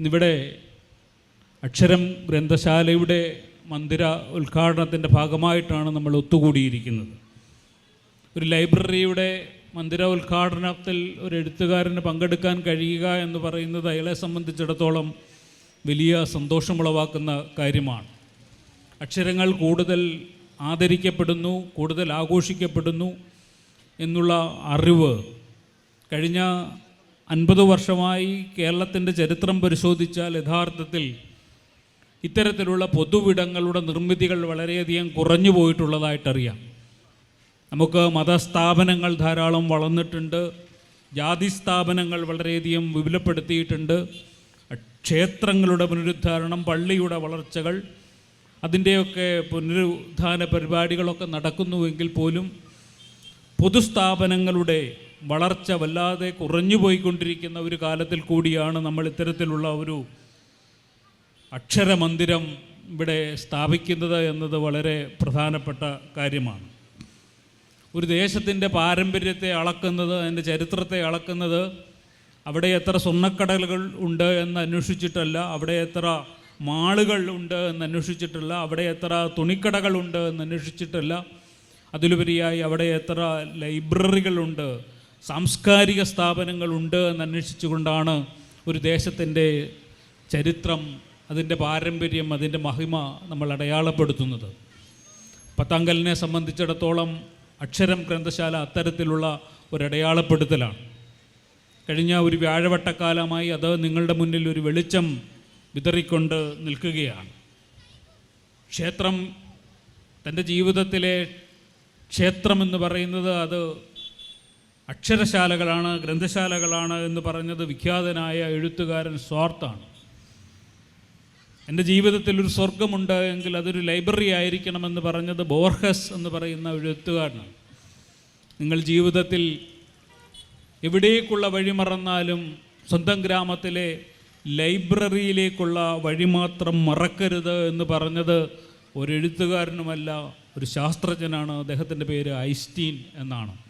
ഇന്നിവിടെ അക്ഷരം ഗ്രന്ഥശാലയുടെ മന്ദിര ഉദ്ഘാടനത്തിന്റെ ഭാഗമായിട്ടാണ് നമ്മൾ ഒത്തുകൂടിയിരിക്കുന്നത്. ഒരു ലൈബ്രറിയുടെ മന്ദിര ഉദ്ഘാടനത്തിൽ ഒരു എഴുത്തുകാരന് പങ്കെടുക്കാൻ കഴിയുക എന്ന് പറയുന്നത് അയാളെ സംബന്ധിച്ചിടത്തോളം വലിയ സന്തോഷമുളവാക്കുന്ന കാര്യമാണ്. അക്ഷരങ്ങൾ കൂടുതൽ ആദരിക്കപ്പെടുന്നു കൂടുതൽ ആഘോഷിക്കപ്പെടുന്നു എന്നുള്ള അറിവ് കഴിഞ്ഞ അൻപത് വർഷമായി കേരളത്തിന്റെ ചരിത്രം പരിശോധിച്ചാൽ യഥാർത്ഥത്തിൽ ഇത്തരത്തിലുള്ള പൊതുവിടങ്ങളുടെ നിർമ്മിതികൾ വളരെയധികം കുറഞ്ഞു പോയിട്ടുള്ളതായിട്ടറിയാം. നമുക്ക് മതസ്ഥാപനങ്ങൾ ധാരാളം വളർന്നിട്ടുണ്ട്. ജാതി സ്ഥാപനങ്ങൾ വളരെയധികം വിപുലപ്പെടുത്തിയിട്ടുണ്ട്. ക്ഷേത്രങ്ങളുടെ പുനരുദ്ധാരണം പള്ളിയുടെ വളർച്ചകൾ അതിന്റെയൊക്കെ പുനരുദ്ധാന പരിപാടികളൊക്കെ നടക്കുന്നുവെങ്കിൽ പോലും പൊതുസ്ഥാപനങ്ങളുടെ വളർച്ച വല്ലാതെ കുറഞ്ഞു പോയിക്കൊണ്ടിരിക്കുന്ന ഒരു കാലത്തിൽ കൂടിയാണ് നമ്മൾ ഇത്തരത്തിലുള്ള ഒരു അക്ഷരമന്ദിരം ഇവിടെ സ്ഥാപിക്കുന്നത് എന്നത് വളരെ പ്രധാനപ്പെട്ട കാര്യമാണ്. ഒരു ദേശത്തിന്റെ പാരമ്പര്യത്തെ അളക്കുന്നത് അതിന്റെ ചരിത്രത്തെ അളക്കുന്നത് അവിടെ എത്ര സ്വർണക്കടലുകൾ ഉണ്ട് എന്ന് അന്വേഷിച്ചിട്ടല്ല അവിടെ എത്ര മാളുകൾ ഉണ്ട് എന്ന് അന്വേഷിച്ചിട്ടല്ല അവിടെ എത്ര തുണിക്കടകളുണ്ട് എന്ന് അന്വേഷിച്ചിട്ടല്ല അതിലുപരിയായി അവിടെ എത്ര ലൈബ്രറികളുണ്ട് സാംസ്കാരിക സ്ഥാപനങ്ങളുണ്ട് എന്ന് അന്വേഷിച്ചുകൊണ്ടാണ് ഒരു ദേശത്തിന്റെ ചരിത്രം അതിന്റെ പാരമ്പര്യം അതിന്റെ മഹിമ നമ്മൾ അടയാളപ്പെടുത്തുന്നത്. പത്താങ്കലിനെ സംബന്ധിച്ചിടത്തോളം അക്ഷരം ഗ്രന്ഥശാല അത്തരത്തിലുള്ള ഒരു അടയാളപ്പെടുത്തലാണ്. കഴിഞ്ഞ ഒരു വ്യാഴവട്ടക്കാലമായി അത് നിങ്ങളുടെ മുന്നിൽ ഒരു വെളിച്ചം വിതറിക്കൊണ്ട് നിൽക്കുകയാണ്. ക്ഷേത്രം തന്റെ ജീവിതത്തിലെ ക്ഷേത്രം എന്ന് പറയുന്നത് അത് അക്ഷരശാലകളാണ് ഗ്രന്ഥശാലകളാണ് എന്ന് പറഞ്ഞത് വിഖ്യാതനായ എഴുത്തുകാരൻ സ്വാർത്ഥാണ് എന്റെ ജീവിതത്തിൽ ഒരു സ്വർഗമുണ്ട് എങ്കിൽ അതൊരു ലൈബ്രറി ആയിരിക്കണമെന്ന് പറഞ്ഞത് ബോർഹസ് എന്ന് പറയുന്ന എഴുത്തുകാരനാണ്. നിങ്ങൾ ജീവിതത്തിൽ എവിടേക്കുള്ള വഴി മറന്നാലും സ്വന്തം ഗ്രാമത്തിലെ ലൈബ്രറിയിലേക്കുള്ള വഴി മാത്രം മറക്കരുത് എന്ന് പറഞ്ഞത് ഒരു എഴുത്തുകാരനുമല്ല ഒരു ശാസ്ത്രജ്ഞനാണ്. അദ്ദേഹത്തിന്റെ പേര് ഐസ്റ്റീൻ എന്നാണ്.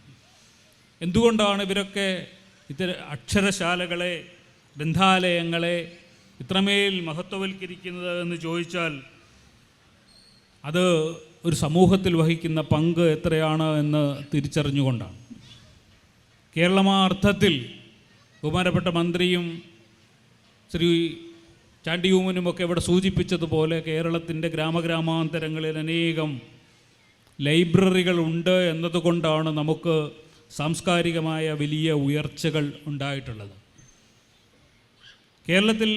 എന്തുകൊണ്ടാണ് ഇവരൊക്കെ ഇത്തര അക്ഷരശാലകളെ ഗ്രന്ഥാലയങ്ങളെ ഇത്രമേൽ മഹത്വവൽക്കരിക്കുന്നത് എന്ന് ചോദിച്ചാൽ അത് ഒരു സമൂഹത്തിൽ വഹിക്കുന്ന പങ്ക് എത്രയാണ് എന്ന് തിരിച്ചറിഞ്ഞുകൊണ്ടാണ്. കേരളമാ അർത്ഥത്തിൽ ബഹുമാനപ്പെട്ട മന്ത്രിയും ശ്രീ ചാണ്ടിയൂമനുമൊക്കെ ഇവിടെ സൂചിപ്പിച്ചതുപോലെ കേരളത്തിന്റെ ഗ്രാമഗ്രാമാന്തരങ്ങളിൽ അനേകം ലൈബ്രറികൾ ഉണ്ട് എന്നതുകൊണ്ടാണ് നമുക്ക് സാംസ്കാരികമായ വലിയ ഉയർച്ചകൾ ഉണ്ടായിട്ടുള്ളത്. കേരളത്തിൽ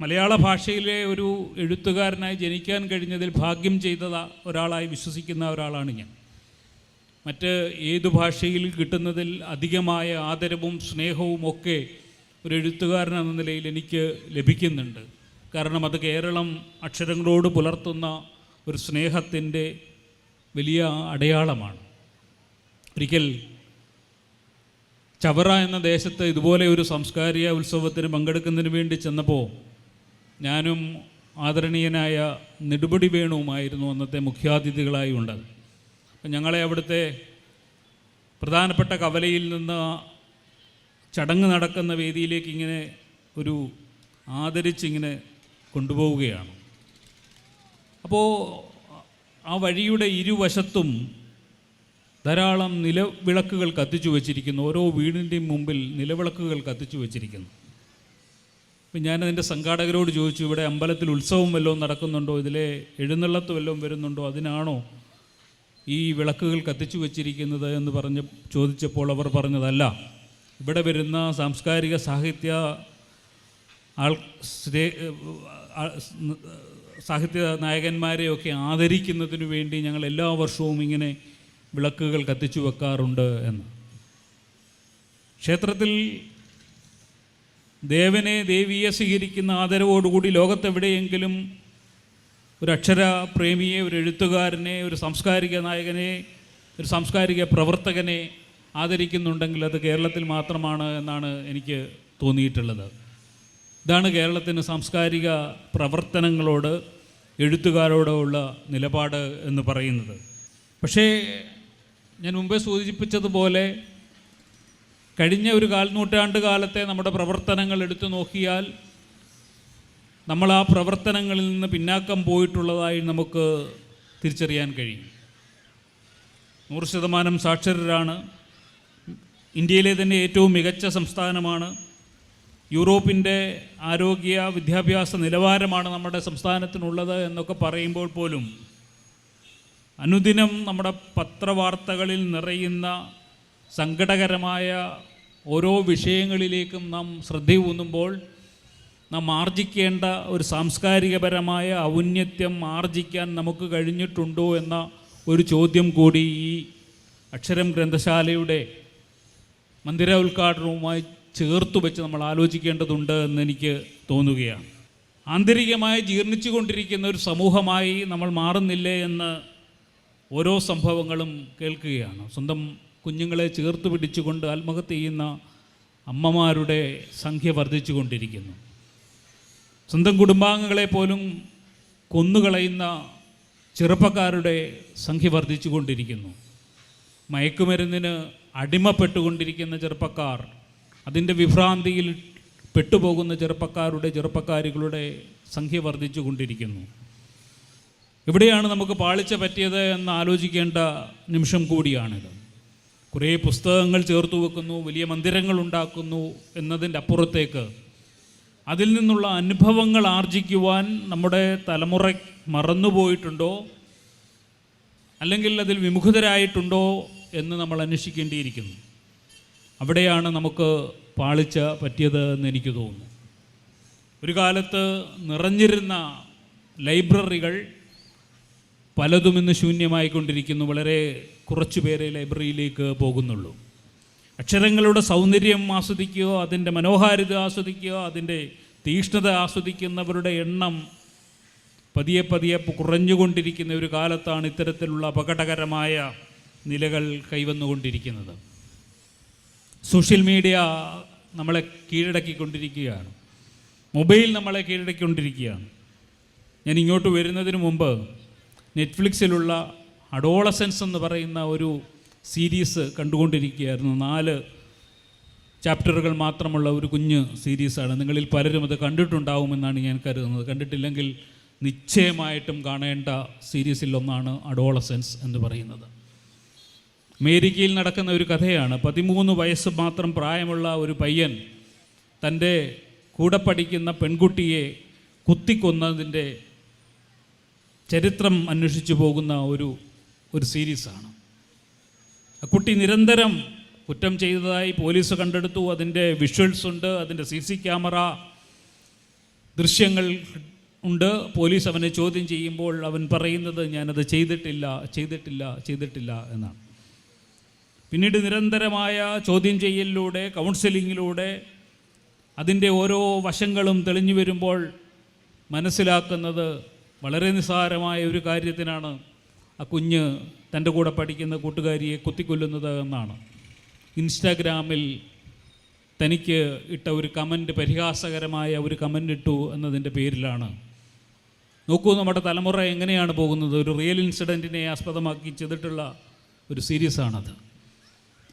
മലയാള ഭാഷയിലെ ഒരു എഴുത്തുകാരനായി ജനിക്കാൻ കഴിഞ്ഞതിൽ ഭാഗ്യം ചെയ്ത ഒരാളായി വിശ്വസിക്കുന്ന ഒരാളാണ് ഞാൻ. മറ്റ് ഏതു ഭാഷയിൽ കിട്ടുന്നതിൽ അധികമായ ആദരവും സ്നേഹവും ഒക്കെ ഒരു എഴുത്തുകാരൻ എന്ന നിലയിൽ എനിക്ക് ലഭിക്കുന്നുണ്ട്. കാരണം അത് കേരളം അക്ഷരങ്ങളോട് പുലർത്തുന്ന ഒരു സ്നേഹത്തിന്റെ വലിയ അടയാളമാണ്. ഒരിക്കൽ ചവറ എന്ന ദേശത്ത് ഇതുപോലെ ഒരു സാംസ്കാരിക ഉത്സവത്തിന് പങ്കെടുക്കുന്നതിന് വേണ്ടി ചെന്നപ്പോൾ ഞാനും ആദരണീയനായ നെടുപടി വേണുവുമായിരുന്നു അന്നത്തെ മുഖ്യാതിഥികളായി ഉണ്ടത് ഞങ്ങളെ അവിടുത്തെ പ്രധാനപ്പെട്ട കവലയിൽ നിന്ന് ചടങ്ങ് നടക്കുന്ന വേദിയിലേക്ക് ഇങ്ങനെ ഒരു ആദരിച്ചിങ്ങനെ കൊണ്ടുപോവുകയാണ്. അപ്പോൾ ആ വഴിയുടെ ഇരുവശത്തും ധാരാളം നിലവിളക്കുകൾ കത്തിച്ചു വച്ചിരിക്കുന്നു. ഓരോ വീടിന്റെയും മുമ്പിൽ നിലവിളക്കുകൾ കത്തിച്ചു വച്ചിരിക്കുന്നു. അപ്പം ഞാനതിന്റെ സംഘാടകരോട് ചോദിച്ചു ഇവിടെ അമ്പലത്തിൽ ഉത്സവം വല്ലതും നടക്കുന്നുണ്ടോ? ഇതിലെ എഴുന്നള്ളത്ത് വല്ലതും വരുന്നുണ്ടോ? അതിനാണോ ഈ വിളക്കുകൾ കത്തിച്ചു വച്ചിരിക്കുന്നത്? എന്ന് പറഞ്ഞ് ചോദിച്ചപ്പോൾ അവർ പറഞ്ഞതല്ല. ഇവിടെ വരുന്ന സാംസ്കാരിക സാഹിത്യ ആൾ സാഹിത്യ നായകന്മാരെയൊക്കെ ആദരിക്കുന്നതിനു വേണ്ടി ഞങ്ങൾ എല്ലാ വർഷവും ഇങ്ങനെ വിളക്കുകൾ കത്തിച്ചു വെക്കാറുണ്ട് എന്ന്. ക്ഷേത്രത്തിൽ ദേവനെ ദേവിയെ സ്വീകരിക്കുന്ന ആദരവോടുകൂടി ലോകത്തെവിടെയെങ്കിലും ഒരു അക്ഷര പ്രേമിയെ ഒരു എഴുത്തുകാരനെ ഒരു സാംസ്കാരിക നായകനെ ഒരു സാംസ്കാരിക പ്രവർത്തകനെ ആദരിക്കുന്നുണ്ടെങ്കിൽ അത് കേരളത്തിൽ മാത്രമാണ് എന്നാണ് എനിക്ക് തോന്നിയിട്ടുള്ളത്. ഇതാണ് കേരളത്തിന് സാംസ്കാരിക പ്രവർത്തനങ്ങളോട് എഴുത്തുകാരോടുള്ള നിലപാട് എന്ന് പറയുന്നത്. പക്ഷേ ഞാൻ മുമ്പേ സൂചിപ്പിച്ചതുപോലെ കഴിഞ്ഞ ഒരു കാൽനൂറ്റാണ്ട് കാലത്തെ നമ്മുടെ പ്രവർത്തനങ്ങൾ എടുത്തു നോക്കിയാൽ നമ്മൾ ആ പ്രവർത്തനങ്ങളിൽ നിന്ന് പിന്നാക്കം പോയിട്ടുള്ളതായി നമുക്ക് തിരിച്ചറിയാൻ കഴിയും. നൂറ് ശതമാനം സാക്ഷരരാണ്. ഇന്ത്യയിലെ തന്നെ ഏറ്റവും മികച്ച സംസ്ഥാനമാണ്. യൂറോപ്പിന്റെ ആരോഗ്യ വിദ്യാഭ്യാസ നിലവാരമാണ് നമ്മുടെ സംസ്ഥാനത്തിനുള്ളത് എന്നൊക്കെ പറയുമ്പോൾ പോലും അനുദിനം നമ്മുടെ പത്രവാർത്തകളിൽ നിറയുന്ന സങ്കടകരമായ ഓരോ വിഷയങ്ങളിലേക്കും നാം ശ്രദ്ധയൂന്നുമ്പോൾ നാം ആർജിക്കേണ്ട ഒരു സാംസ്കാരികപരമായ ഔന്നത്യം ആർജിക്കാൻ നമുക്ക് കഴിഞ്ഞിട്ടുണ്ടോ എന്ന ഒരു ചോദ്യം കൂടി ഈ അക്ഷരം ഗ്രന്ഥശാലയുടെ മന്ദിര ഉദ്ഘാടനവുമായി ചേർത്തു വെച്ച് നമ്മൾ ആലോചിക്കേണ്ടതുണ്ട് എന്ന് എനിക്ക് തോന്നുകയാണ്. ആന്തരികമായി ജീർണിച്ചുകൊണ്ടിരിക്കുന്ന ഒരു സമൂഹമായി നമ്മൾ മാറുന്നില്ലേ എന്ന് ഓരോ സംഭവങ്ങളും കേൾക്കുകയാണ്. സ്വന്തം കുഞ്ഞുങ്ങളെ ചേർത്ത് പിടിച്ചുകൊണ്ട് ആത്മഹത്യ ചെയ്യുന്ന അമ്മമാരുടെ സംഖ്യ വർദ്ധിച്ചുകൊണ്ടിരിക്കുന്നു. സ്വന്തം കുടുംബാംഗങ്ങളെ പോലും കൊന്നുകളയുന്ന ചെറുപ്പക്കാരുടെ സംഖ്യ വർദ്ധിച്ചുകൊണ്ടിരിക്കുന്നു. മയക്കുമരുന്നിന് അടിമപ്പെട്ടുകൊണ്ടിരിക്കുന്ന ചെറുപ്പക്കാർ അതിന്റെ വിഭ്രാന്തിയിൽ പെട്ടുപോകുന്ന ചെറുപ്പക്കാരുടെ ചെറുപ്പക്കാരികളുടെ സംഖ്യ വർദ്ധിച്ചു എവിടെയാണ് നമുക്ക് പാളിച്ച പറ്റിയത് എന്ന് ആലോചിക്കേണ്ട നിമിഷം കൂടിയാണിത്. കുറേ പുസ്തകങ്ങൾ ചേർത്ത് വെക്കുന്നു വലിയ മന്ദിരങ്ങൾ ഉണ്ടാക്കുന്നു എന്നതിന്റെ അപ്പുറത്തേക്ക് അതിൽ നിന്നുള്ള അനുഭവങ്ങൾ ആർജിക്കുവാൻ നമ്മുടെ തലമുറ മറന്നുപോയിട്ടുണ്ടോ അല്ലെങ്കിൽ അതിൽ വിമുഖതരായിട്ടുണ്ടോ എന്ന് നമ്മൾ അന്വേഷിക്കേണ്ടിയിരിക്കുന്നു. അവിടെയാണ് നമുക്ക് പാളിച്ച പറ്റിയത് എന്ന് എനിക്ക് തോന്നുന്നു. ഒരു കാലത്ത് നിറഞ്ഞിരുന്ന ലൈബ്രറികൾ പലതും ഇന്ന് ശൂന്യമായിക്കൊണ്ടിരിക്കുന്നു. വളരെ കുറച്ചു പേരെ ലൈബ്രറിയിലേക്ക് പോകുന്നുള്ളൂ. അക്ഷരങ്ങളുടെ സൗന്ദര്യം ആസ്വദിക്കുക അതിന്റെ മനോഹാരിത ആസ്വദിക്കുക അതിന്റെ തീഷ്ണത ആസ്വദിക്കുന്നവരുടെ എണ്ണം പതിയെ പതിയെ കുറഞ്ഞുകൊണ്ടിരിക്കുന്ന ഒരു കാലത്താണ് ഇത്തരത്തിലുള്ള അപകടകരമായ നിലകൾ കൈവന്നുകൊണ്ടിരിക്കുന്നത്. സോഷ്യൽ മീഡിയ നമ്മളെ കീഴടക്കിക്കൊണ്ടിരിക്കുകയാണ്. മൊബൈൽ നമ്മളെ കീഴടക്കിക്കൊണ്ടിരിക്കുകയാണ്. ഞാൻ ഇങ്ങോട്ട് വരുന്നതിന് മുമ്പ് നെറ്റ്ഫ്ലിക്സിലുള്ള അഡോളസൻസ് എന്ന് പറയുന്ന ഒരു സീരീസ് കണ്ടുകൊണ്ടിരിക്കുകയായിരുന്നു. നാല് ചാപ്റ്ററുകൾ മാത്രമുള്ള ഒരു കുഞ്ഞ് സീരീസാണ്. നിങ്ങളിൽ പലരും അത് കണ്ടിട്ടുണ്ടാവുമെന്നാണ് ഞാൻ കരുതുന്നത്. കണ്ടിട്ടില്ലെങ്കിൽ നിശ്ചയമായിട്ടും കാണേണ്ട സീരീസിൽ ഒന്നാണ് അഡോളസൻസ് എന്ന് പറയുന്നത്. അമേരിക്കയിൽ നടക്കുന്ന ഒരു കഥയാണ്. പതിമൂന്ന് വയസ്സ് മാത്രം പ്രായമുള്ള ഒരു പയ്യൻ തന്റെ കൂടെ പഠിക്കുന്ന പെൺകുട്ടിയെ കുത്തിക്കൊന്നതിന്റെ ചരിത്രം അന്വേഷിച്ചു പോകുന്ന ഒരു ഒരു സീരീസാണ്. കുട്ടി നിരന്തരം കുറ്റം ചെയ്തതായി പോലീസ് കണ്ടെടുത്തു. അതിന്റെ വിഷ്വൽസ് ഉണ്ട് അതിന്റെ സി സി ക്യാമറ ദൃശ്യങ്ങൾ ഉണ്ട്. പോലീസ് അവനെ ചോദ്യം ചെയ്യുമ്പോൾ അവൻ പറയുന്നത് ഞാനത് ചെയ്തിട്ടില്ല ചെയ്തിട്ടില്ല ചെയ്തിട്ടില്ല എന്നാണ്. പിന്നീട് നിരന്തരമായ ചോദ്യം ചെയ്യലിലൂടെ കൗൺസിലിങ്ങിലൂടെ അതിന്റെ ഓരോ വശങ്ങളും തെളിഞ്ഞു വരുമ്പോൾ മനസ്സിലാക്കുന്നത് വളരെ നിസ്സാരമായ ഒരു കാര്യത്തിനാണ് ആ കുഞ്ഞ് തന്റെ കൂടെ പഠിക്കുന്ന കൂട്ടുകാരിയെ കുത്തിക്കൊല്ലുന്നത് എന്നാണ്. ഇൻസ്റ്റാഗ്രാമിൽ തനിക്ക് ഇട്ട ഒരു കമന്റ് പരിഹാസകരമായ ഒരു കമന്റ് ഇട്ടു എന്നതിന്റെ പേരിലാണ്. നോക്കൂ നമ്മുടെ തലമുറ എങ്ങനെയാണ് പോകുന്നത്? ഒരു റിയൽ ഇൻസിഡന്റിനെ ആസ്പദമാക്കി ചെയ്തിട്ടുള്ള ഒരു സീരീസാണത്.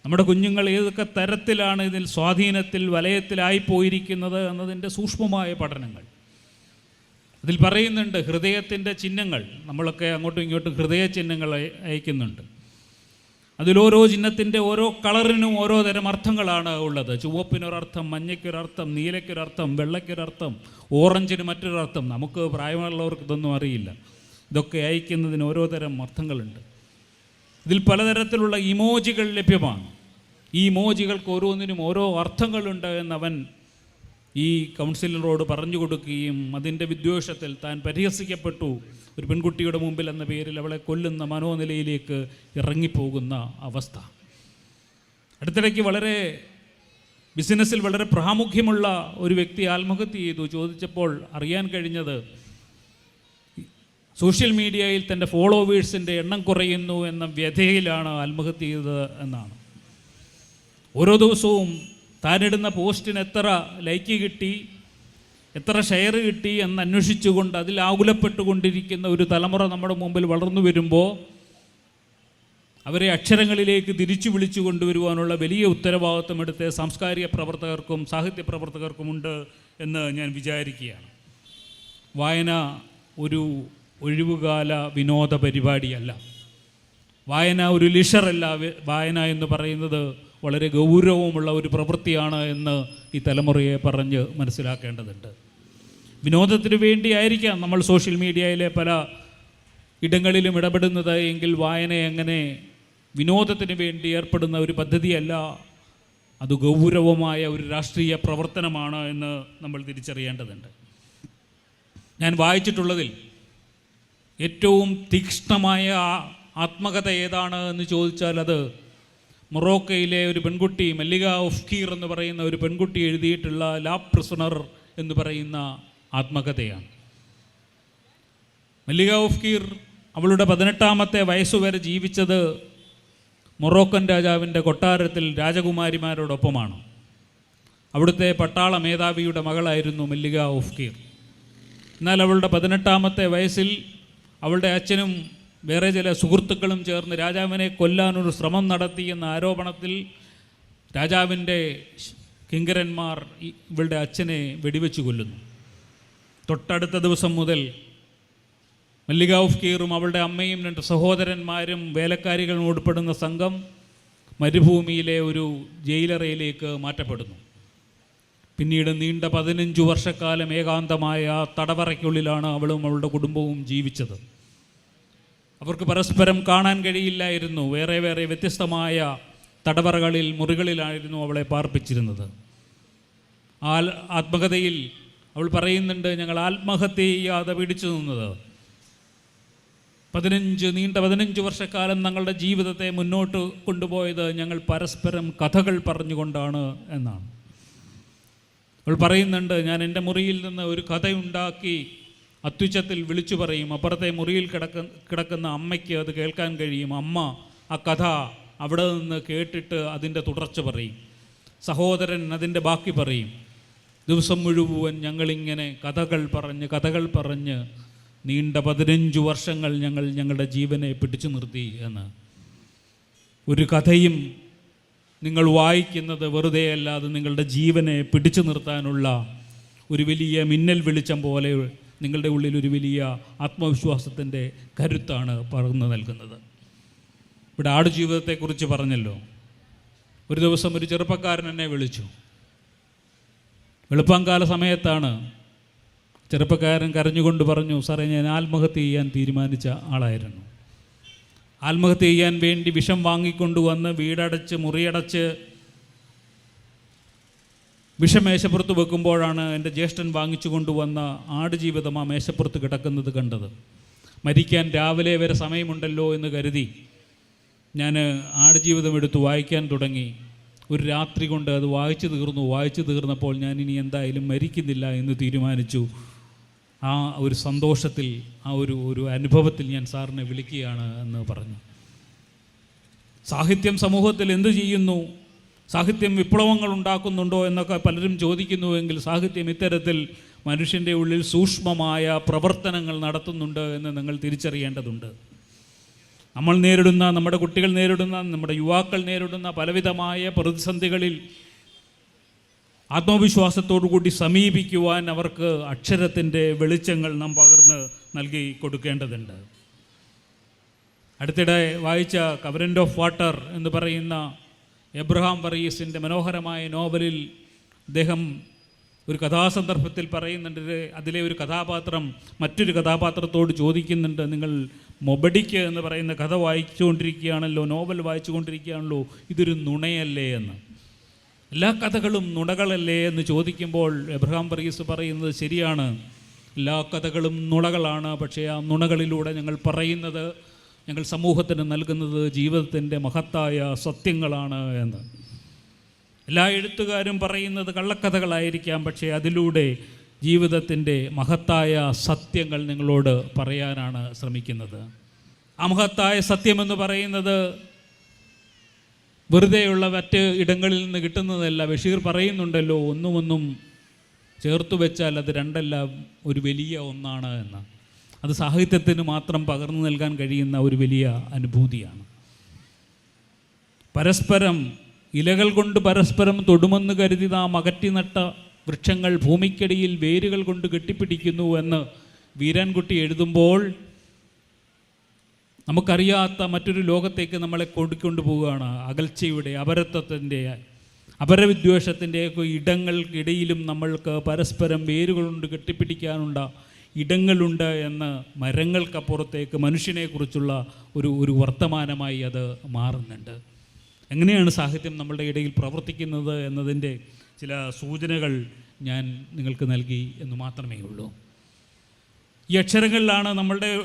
നമ്മുടെ കുഞ്ഞുങ്ങൾ ഏതൊക്കെ തരത്തിലാണ് ഇതിൽ സ്വാധീനത്തിൽ വലയത്തിലായി പോയിരിക്കുന്നത് എന്നതിന്റെ സൂക്ഷ്മമായ പഠനങ്ങൾ. അതിൽ പറയുന്നുണ്ട് ഹൃദയത്തിന്റെ ചിഹ്നങ്ങൾ. നമ്മളൊക്കെ അങ്ങോട്ടും ഇങ്ങോട്ടും ഹൃദയ ചിഹ്നങ്ങൾ അയ- അയക്കുന്നുണ്ട്. അതിലോരോ ചിഹ്നത്തിന്റെ ഓരോ കളറിനും ഓരോ തരം അർത്ഥങ്ങളാണ് ഉള്ളത്. ചുവപ്പിനൊരർത്ഥം മഞ്ഞയ്ക്കൊരർത്ഥം നീലയ്ക്കൊരർത്ഥം വെള്ളയ്ക്കൊരർത്ഥം ഓറഞ്ചിന് മറ്റൊരർത്ഥം. നമുക്ക് പ്രായമുള്ളവർക്ക് ഇതൊന്നും അറിയില്ല. ഇതൊക്കെ അയക്കുന്നതിന് ഓരോ തരം അർത്ഥങ്ങളുണ്ട്. ഇതിൽ പലതരത്തിലുള്ള ഇമോജികൾ ലഭ്യമാണ്. ഈ ഇമോജികൾക്ക് ഓരോന്നിനും ഓരോ അർത്ഥങ്ങളുണ്ട് എന്നവൻ ഈ കൗൺസിലറോട് പറഞ്ഞു കൊടുക്കുകയും അതിന്റെ വിദ്വേഷത്തിൽ താൻ പരിഹസിക്കപ്പെട്ടു. ഒരു പെൺകുട്ടിയുടെ മുമ്പിൽ എന്ന പേരിൽ അവളെ കൊല്ലുന്ന മനോനിലയിലേക്ക് ഇറങ്ങിപ്പോകുന്ന അവസ്ഥ. അടുത്തിടയ്ക്ക് വളരെ ബിസിനസ്സിൽ വളരെ പ്രാമുഖ്യമുള്ള ഒരു വ്യക്തി ആത്മഹത്യ ചെയ്തു. ചോദിച്ചപ്പോൾ അറിയാൻ കഴിഞ്ഞത് സോഷ്യൽ മീഡിയയിൽ തന്റെ ഫോളോവേഴ്സിന്റെ എണ്ണം കുറയുന്നു എന്ന വ്യഥയിലാണ് ആത്മഹത്യ ചെയ്തത് എന്നാണ്. ഓരോ ദിവസവും താനിടുന്ന പോസ്റ്റിന് എത്ര ലൈക്ക് കിട്ടി എത്ര ഷെയർ കിട്ടി എന്ന് അന്വേഷിച്ചുകൊണ്ട് അതിൽ ആകുലപ്പെട്ടുകൊണ്ടിരിക്കുന്ന ഒരു തലമുറ നമ്മുടെ മുമ്പിൽ വളർന്നു വരുമ്പോൾ അവരെ അക്ഷരങ്ങളിലേക്ക് തിരിച്ചു വിളിച്ചു കൊണ്ടുവരുവാനുള്ള വലിയ ഉത്തരവാദിത്വം എടുത്ത് സാംസ്കാരിക പ്രവർത്തകർക്കും സാഹിത്യ പ്രവർത്തകർക്കുമുണ്ട് എന്ന് ഞാൻ വിചാരിക്കുകയാണ്. വായന ഒരു ഒഴിവുകാല വിനോദ പരിപാടിയല്ല. വായന ഒരു ലിഷറല്ല വായന എന്ന് പറയുന്നത് വളരെ ഗൗരവമുള്ള ഒരു പ്രവൃത്തിയാണ് എന്ന് ഈ തലമുറയെ പറഞ്ഞ് മനസ്സിലാക്കേണ്ടതുണ്ട്. വിനോദത്തിന് വേണ്ടിയായിരിക്കാം നമ്മൾ സോഷ്യൽ മീഡിയയിലെ പല ഇടങ്ങളിലും ഇടപെടുന്നത്. എങ്കിൽ വായന എങ്ങനെ വിനോദത്തിന് വേണ്ടി ഏർപ്പെടുന്ന ഒരു പദ്ധതിയല്ല അത് ഗൗരവമായ ഒരു രാഷ്ട്രീയ പ്രവർത്തനമാണ് എന്ന് നമ്മൾ തിരിച്ചറിയേണ്ടതുണ്ട്. ഞാൻ വായിച്ചിട്ടുള്ളതിൽ ഏറ്റവും തീക്ഷ്ണമായ ആത്മകഥ ഏതാണ് എന്ന് ചോദിച്ചാൽ അത് മൊറോക്കയിലെ ഒരു പെൺകുട്ടി മല്ലിക ഉഫ്കീർ എന്ന് പറയുന്ന ഒരു പെൺകുട്ടി എഴുതിയിട്ടുള്ള ലാ പ്രിസണർ എന്ന് പറയുന്ന ആത്മകഥയാണ്. മല്ലിക ഉഫ്കീർ അവളുടെ പതിനെട്ടാമത്തെ വയസ്സുവരെ ജീവിച്ചത് മൊറോക്കൻ രാജാവിന്റെ കൊട്ടാരത്തിൽ രാജകുമാരിമാരോടൊപ്പമാണ്. അവിടുത്തെ പട്ടാള മേധാവിയുടെ മകളായിരുന്നു മല്ലിക ഉഫ്കീർ. എന്നാൽ അവളുടെ പതിനെട്ടാമത്തെ വയസ്സിൽ അവളുടെ അച്ഛനും വേറെ ചില സുഹൃത്തുക്കളും ചേർന്ന് രാജാവിനെ കൊല്ലാനൊരു ശ്രമം നടത്തി എന്ന ആരോപണത്തിൽ രാജാവിന്റെ കിങ്കരന്മാർ ഇവളുടെ അച്ഛനെ വെടിവെച്ച് കൊല്ലുന്നു. തൊട്ടടുത്ത ദിവസം മുതൽ മല്ലിക ഓഫ് കീറും അവളുടെ അമ്മയും രണ്ട് സഹോദരന്മാരും വേലക്കാരികളും ഉൾപ്പെടുന്ന സംഘം മരുഭൂമിയിലെ ഒരു ജയിലറയിലേക്ക് മാറ്റപ്പെടുന്നു. പിന്നീട് നീണ്ട പതിനഞ്ചു വർഷക്കാലം ഏകാന്തമായ ആ തടവറയ്ക്കുള്ളിലാണ് അവളും അവളുടെ കുടുംബവും ജീവിച്ചത്. അവർക്ക് പരസ്പരം കാണാൻ കഴിയില്ലായിരുന്നു. വേറെ വേറെ വ്യത്യസ്തമായ തടവറകളിൽ മുറികളിലായിരുന്നു അവളെ പാർപ്പിച്ചിരുന്നത്. ആ ആത്മകഥയിൽ അവൾ പറയുന്നുണ്ട് ഞങ്ങൾ ആത്മഹത്യ ചെയ്യാതെ പിടിച്ചു നിന്നത്. പതിനഞ്ച് നീണ്ട പതിനഞ്ച് വർഷക്കാലം ഞങ്ങളുടെ ജീവിതത്തെ മുന്നോട്ട് കൊണ്ടുപോയത് ഞങ്ങൾ പരസ്പരം കഥകൾ പറഞ്ഞുകൊണ്ടാണ് എന്നാണ്. അവൾ പറയുന്നുണ്ട് ഞാൻ എന്റെ മുറിയിൽ നിന്ന് ഒരു കഥയുണ്ടാക്കി അത്യുച്ചത്തിൽ വിളിച്ചു പറയും അപ്പുറത്തെ മുറിയിൽ കിടക്ക കിടക്കുന്ന അമ്മയ്ക്ക് അത് കേൾക്കാൻ കഴിയും. അമ്മ ആ കഥ അവിടെ നിന്ന് കേട്ടിട്ട് അതിന്റെ തുടർച്ച പറയും. സഹോദരൻ അതിന്റെ ബാക്കി പറയും. ദിവസം മുഴുവൻ ഞങ്ങളിങ്ങനെ കഥകൾ പറഞ്ഞ് കഥകൾ പറഞ്ഞ് നീണ്ട പതിനഞ്ച് വർഷങ്ങൾ ഞങ്ങൾ ഞങ്ങളുടെ ജീവനെ പിടിച്ചു നിർത്തി എന്ന്. ഒരു കഥയും നിങ്ങൾ വായിക്കുന്നത് വെറുതെ അല്ലാതെ നിങ്ങളുടെ ജീവനെ പിടിച്ചു നിർത്താനുള്ള ഒരു വലിയ മിന്നൽ വെളിച്ചം പോലെ നിങ്ങളുടെ ഉള്ളിൽ ഒരു വലിയ ആത്മവിശ്വാസത്തിന്റെ കരുത്താണ് പകർന്നു നൽകുന്നത്. ഇവിടെ ആടുജീവിതത്തെക്കുറിച്ച് പറഞ്ഞല്ലോ. ഒരു ദിവസം ഒരു ചെറുപ്പക്കാരൻ എന്നെ വിളിച്ചു. വെളുപ്പാങ്കാല സമയത്താണ് ചെറുപ്പക്കാരൻ കരഞ്ഞുകൊണ്ട് പറഞ്ഞു സാറേ ഞാൻ ആത്മഹത്യ ചെയ്യാൻ തീരുമാനിച്ച ആളായിരുന്നു. ആത്മഹത്യ ചെയ്യാൻ വേണ്ടി വിഷം വാങ്ങിക്കൊണ്ടുവന്ന് വീടടച്ച് മുറിയടച്ച് വിഷം മേശപ്പുറത്ത് വെക്കുമ്പോഴാണ് എന്റെ ജ്യേഷ്ഠൻ വാങ്ങിച്ചു കൊണ്ടുവന്ന ആടുജീവിതം ആ മേശപ്പുറത്ത് കിടക്കുന്നത് കണ്ടത്. മരിക്കാൻ രാവിലെ വരെ സമയമുണ്ടല്ലോ എന്ന് കരുതി ഞാൻ ആടുജീവിതം എടുത്ത് വായിക്കാൻ തുടങ്ങി. ഒരു രാത്രി കൊണ്ട് അത് വായിച്ചു തീർന്നു. വായിച്ചു തീർന്നപ്പോൾ ഞാൻ ഇനി എന്തായാലും മരിക്കുന്നില്ല എന്ന് തീരുമാനിച്ചു. ആ ഒരു സന്തോഷത്തിൽ ആ ഒരു ഒരു അനുഭവത്തിൽ ഞാൻ സാറിനെ വിളിക്കുകയാണ് എന്ന് പറഞ്ഞു. സാഹിത്യം സമൂഹത്തിൽ എന്ത് ചെയ്യുന്നു? സാഹിത്യം വിപ്ലവങ്ങൾ ഉണ്ടാക്കുന്നുണ്ടോ എന്നൊക്കെ പലരും ചോദിക്കുന്നുവെങ്കിൽ സാഹിത്യം ഇത്തരത്തിൽ മനുഷ്യന്റെ ഉള്ളിൽ സൂക്ഷ്മമായ പ്രവർത്തനങ്ങൾ നടത്തുന്നുണ്ട് എന്ന് നിങ്ങൾ തിരിച്ചറിയേണ്ടതുണ്ട്. നമ്മൾ നേരിടുന്ന നമ്മുടെ കുട്ടികൾ നേരിടുന്ന നമ്മുടെ യുവാക്കൾ നേരിടുന്ന പലവിധമായ പ്രതിസന്ധികളിൽ കൂടി സമീപിക്കുവാൻ അവർക്ക് അക്ഷരത്തിന്റെ വെളിച്ചങ്ങൾ നാം പകർന്ന് നൽകി കൊടുക്കേണ്ടതുണ്ട്. അടുത്തിടെ വായിച്ച കവരന്റ് ഓഫ് വാട്ടർ എന്ന് പറയുന്ന എബ്രഹാം വറീസിന്റെ മനോഹരമായ നോവലിൽ അദ്ദേഹം ഒരു കഥാസന്ദർഭത്തിൽ പറയുന്നുണ്ട് അതിലെ ഒരു കഥാപാത്രം മറ്റൊരു കഥാപാത്രത്തോട് ചോദിക്കുന്നുണ്ട് നിങ്ങൾ മൊബഡിക്ക് എന്ന് പറയുന്ന കഥ വായിച്ചുകൊണ്ടിരിക്കുകയാണല്ലോ നോവൽ വായിച്ചുകൊണ്ടിരിക്കുകയാണല്ലോ ഇതൊരു നുണയല്ലേ എന്ന്. എല്ലാ കഥകളും നുണകളല്ലേ എന്ന് ചോദിക്കുമ്പോൾ എബ്രഹാം പറീസ് പറയുന്നത് ശരിയാണ് എല്ലാ കഥകളും നുണകളാണ് പക്ഷേ ആ നുണകളിലൂടെ ഞങ്ങൾ പറയുന്നത് ഞങ്ങൾ സമൂഹത്തിന് നൽകുന്നത് ജീവിതത്തിന്റെ മഹത്തായ സത്യങ്ങളാണ് എന്ന്. എല്ലാ എഴുത്തുകാരും പറയുന്നത് കള്ളക്കഥകളായിരിക്കാം പക്ഷേ അതിലൂടെ ജീവിതത്തിന്റെ മഹത്തായ സത്യങ്ങൾ നിങ്ങളോട് പറയാനാണ് ശ്രമിക്കുന്നത്. ആ മഹത്തായ സത്യമെന്ന് പറയുന്നത് വെറുതെയുള്ള മറ്റ് ഇടങ്ങളിൽ നിന്ന് കിട്ടുന്നതല്ല. ബഷീർ പറയുന്നുണ്ടല്ലോ ഒന്നുമൊന്നും ചേർത്തു വെച്ചാൽ അത് രണ്ടല്ല ഒരു വലിയ ഒന്നാണ് എന്ന്. അത് സാഹിത്യത്തിന് മാത്രം പകർന്നു നൽകാൻ കഴിയുന്ന ഒരു വലിയ അനുഭൂതിയാണ്. പരസ്പരം ഇലകൾ കൊണ്ട് പരസ്പരം തൊടുമെന്ന് കരുതി നാം അകറ്റി നട്ട വൃക്ഷങ്ങൾ ഭൂമിക്കടിയിൽ വേരുകൾ കൊണ്ട് കെട്ടിപ്പിടിക്കുന്നു എന്ന് വീരാൻകുട്ടി എഴുതുമ്പോൾ നമുക്കറിയാത്ത മറ്റൊരു ലോകത്തേക്ക് നമ്മളെ കൊടുക്കൊണ്ട് പോവുകയാണ്. അകൽച്ചയുടെ അപരത്വത്തിന്റെ അപരവിദ്വേഷത്തിന്റെയൊക്കെ ഇടങ്ങൾക്കിടയിലും നമ്മൾക്ക് പരസ്പരം വേരുകളുണ്ട് കെട്ടിപ്പിടിക്കാനുണ്ട ഇടങ്ങളുണ്ട് എന്ന് മരങ്ങൾക്കപ്പുറത്തേക്ക് മനുഷ്യനെക്കുറിച്ചുള്ള ഒരു ഒരു വർത്തമാനമായി അത് മാറുന്നുണ്ട്. എങ്ങനെയാണ് സാഹിത്യം നമ്മളുടെ ഇടയിൽ പ്രവർത്തിക്കുന്നത് എന്നതിന്റെ ചില സൂചനകൾ ഞാൻ നിങ്ങൾക്ക് നൽകി എന്ന് മാത്രമേ ഉള്ളൂ. ഈ അക്ഷരങ്ങളിലാണ് നമ്മളുടെ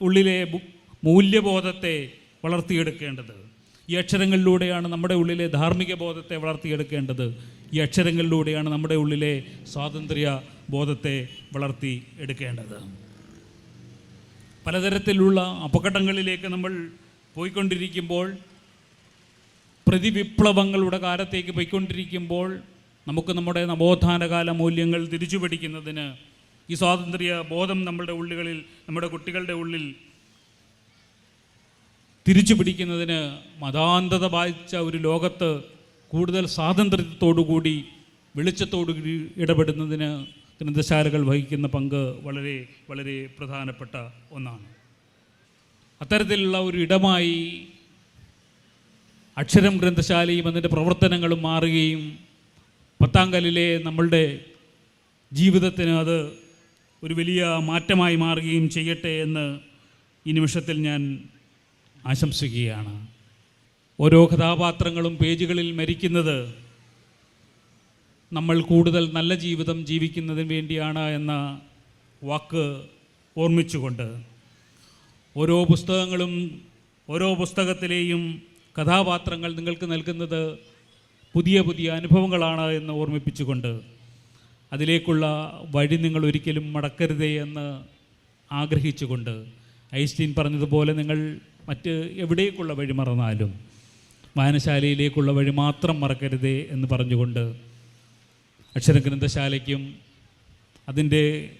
ഉള്ളിലെ മൂല്യബോധത്തെ വളർത്തിയെടുക്കേണ്ടത്. ഈ അക്ഷരങ്ങളിലൂടെയാണ് നമ്മുടെ ഉള്ളിലെ ധാർമ്മിക ബോധത്തെ വളർത്തിയെടുക്കേണ്ടത്. ഈ അക്ഷരങ്ങളിലൂടെയാണ് നമ്മുടെ ഉള്ളിലെ സ്വാതന്ത്ര്യ ബോധത്തെ വളർത്തി എടുക്കേണ്ടത്. പലതരത്തിലുള്ള അപകടങ്ങളിലേക്ക് നമ്മൾ പോയിക്കൊണ്ടിരിക്കുമ്പോൾ പ്രതിവിപ്ലവങ്ങളുടെ കാലത്തേക്ക് പോയിക്കൊണ്ടിരിക്കുമ്പോൾ നമുക്ക് നമ്മുടെ നവോത്ഥാനകാല മൂല്യങ്ങൾ തിരിച്ചു പിടിക്കുന്നതിന് ഈ സ്വാതന്ത്ര്യ ബോധം നമ്മുടെ ഉള്ളുകളിൽ നമ്മുടെ കുട്ടികളുടെ ഉള്ളിൽ തിരിച്ചു പിടിക്കുന്നതിന് മതാന്തത ബാധിച്ച ഒരു ലോകത്ത് കൂടുതൽ സ്വാതന്ത്ര്യത്തോടുകൂടി വെളിച്ചത്തോടുകൂടി ഇടപെടുന്നതിന് ഗ്രന്ഥശാലകൾ വഹിക്കുന്ന പങ്ക് വളരെ വളരെ പ്രധാനപ്പെട്ട ഒന്നാണ്. അത്തരത്തിലുള്ള ഒരു ഇടമായി അക്ഷരം ഗ്രന്ഥശാലയും അതിന്റെ പ്രവർത്തനങ്ങളും മാറുകയും പത്താങ്കലിലെ നമ്മളുടെ ജീവിതത്തിന് അത് ഒരു വലിയ മാറ്റമായി മാറുകയും ചെയ്യട്ടെ എന്ന് ഈ നിമിഷത്തിൽ ഞാൻ ആശംസിക്കുകയാണ്. ഓരോ കഥാപാത്രങ്ങളും പേജുകളിൽ മരിക്കുന്നത് നമ്മൾ കൂടുതൽ നല്ല ജീവിതം ജീവിക്കുന്നതിന് വേണ്ടിയാണ് എന്ന വാക്ക് ഓർമ്മിച്ചുകൊണ്ട് ഓരോ പുസ്തകങ്ങളും ഓരോ പുസ്തകത്തിലെയും കഥാപാത്രങ്ങൾ നിങ്ങൾക്ക് നൽകുന്നത് പുതിയ പുതിയ അനുഭവങ്ങളാണ് എന്ന് ഓർമ്മിപ്പിച്ചുകൊണ്ട് അതിലേക്കുള്ള വഴി നിങ്ങൾ ഒരിക്കലും മടക്കരുതേ എന്ന് ആഗ്രഹിച്ചുകൊണ്ട് ഐസ്റ്റീൻ പറഞ്ഞതുപോലെ നിങ്ങൾ മറ്റ് എവിടേക്കുള്ള വഴി മറന്നാലും വായനശാലയിലേക്കുള്ള വഴി മാത്രം മറക്കരുതേ എന്ന് പറഞ്ഞുകൊണ്ട് അക്ഷരഗ്രന്ഥശാലയ്ക്കും അതിന്റെ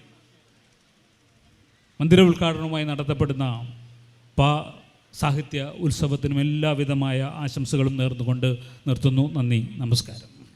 മന്ദിര ഉദ്ഘാടനവുമായി നടത്തപ്പെടുന്ന പാ സാഹിത്യ ഉത്സവത്തിനും എല്ലാവിധമായ ആശംസകളും നേർന്നുകൊണ്ട് നിർത്തുന്നു. നന്ദി. നമസ്കാരം.